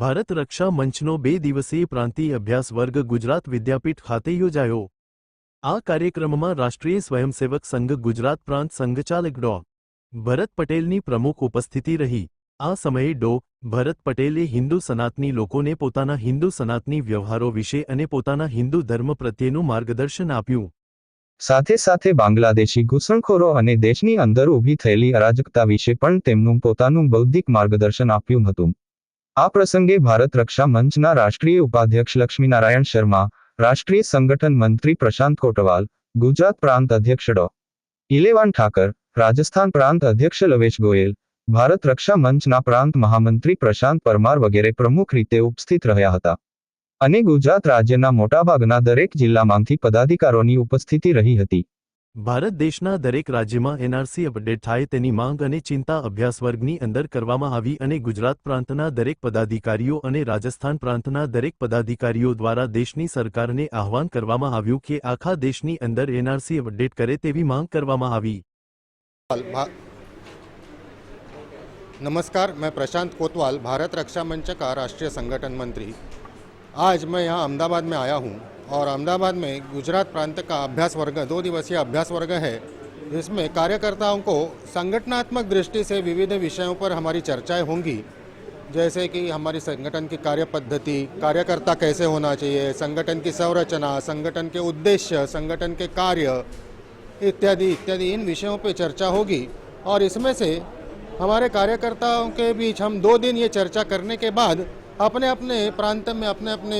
ભારત રક્ષા મંચનો બે દિવસીય પ્રાંતીય અભ્યાસ વર્ગ ગુજરાત વિદ્યાપીઠ ખાતે યોજાયો આ કાર્યક્રમમાં રાષ્ટ્રીય સ્વયંસેવક સંઘ ગુજરાત પ્રાંત સંઘચાલક ડો ભરત પટેલની પ્રમુખ ઉપસ્થિતિ રહી આ સમયે ડો ભરત પટેલે હિન્દુ સનાતની લોકોને પોતાના હિન્દુ સનાતની વ્યવહારો વિશે અને પોતાના હિન્દુ ધર્મ પ્રત્યેનું માર્ગદર્શન આપ્યું સાથે સાથે બાંગ્લાદેશી ઘૂસણખોરો અને દેશની અંદર ઊભી થયેલી અરાજકતા વિશે પણ તેમનું પોતાનું બૌદ્ધિક માર્ગદર્શન આપ્યું હતું આ પ્રસંગે ભારત રક્ષા મંચના રાષ્ટ્રીય ઉપાધ્યક્ષ લક્ષ્મીનારાયણ શર્મા, રાષ્ટ્રીય સંગઠન મંત્રી પ્રશાંત કોટવાલ, ગુજરાત પ્રાંત અધ્યક્ષ ડો. ઈલેવન ઠાકર, રાજસ્થાન પ્રાંત અધ્યક્ષ લવેશ ગોયલ, ભારત રક્ષા મંચના પ્રાંત મહામંત્રી પ્રશાંત પરમાર વગેરે પ્રમુખ રીતે ઉપસ્થિત રહ્યા હતા. અને ગુજરાત રાજ્યના મોટા ભાગના દરેક જિલ્લામાંથી પદાધિકારોની ઉપસ્થિતિ રહી હતી. ભારત દેશના દરેક રાજ્યમાં એનઆરસી અપડેટ થાય તેની માંગ અને ચિંતા અભ્યાસ વર્ગની અંદર કરવામાં આવી અને ગુજરાત પ્રાંતના દરેક પદાધિકારીઓ અને રાજસ્થાન પ્રાંતના દરેક પદાધિકારીઓ દ્વારા દેશની સરકારને આહવાન કરવામાં આવ્યું કે આખા દેશની અંદર એનઆરસી અપડેટ કરે તેવી માંગ કરવામાં આવી નમસ્કાર મેં પ્રશાંત કોતવાલ ભારત રક્ષા મંચ કા રાષ્ટ્રીય સંગઠન મંત્રી આજ મેં યહાં અમદાવાદ મેં આયા હું और अहमदाबाद में गुजरात प्रांत का अभ्यास वर्ग दो दिवसीय अभ्यास वर्ग है जिसमें कार्यकर्ताओं को संगठनात्मक दृष्टि से विविध विषयों पर हमारी चर्चाएं होंगी जैसे कि हमारी संगठन की कार्य पद्धति कार्यकर्ता कैसे होना चाहिए संगठन की संरचना संगठन के उद्देश्य संगठन के कार्य इत्यादि इत्यादि इन विषयों पर चर्चा होगी और इसमें से हमारे कार्यकर्ताओं के बीच हम दो दिन ये चर्चा करने के बाद अपने अपने प्रांत में अपने अपने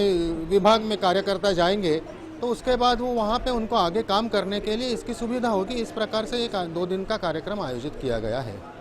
विभाग में कार्यकर्ता जाएंगे तो उसके बाद वो वहाँ पे उनको आगे काम करने के लिए इसकी सुविधा होगी इस प्रकार से एक दो दिन का कार्यक्रम आयोजित किया गया है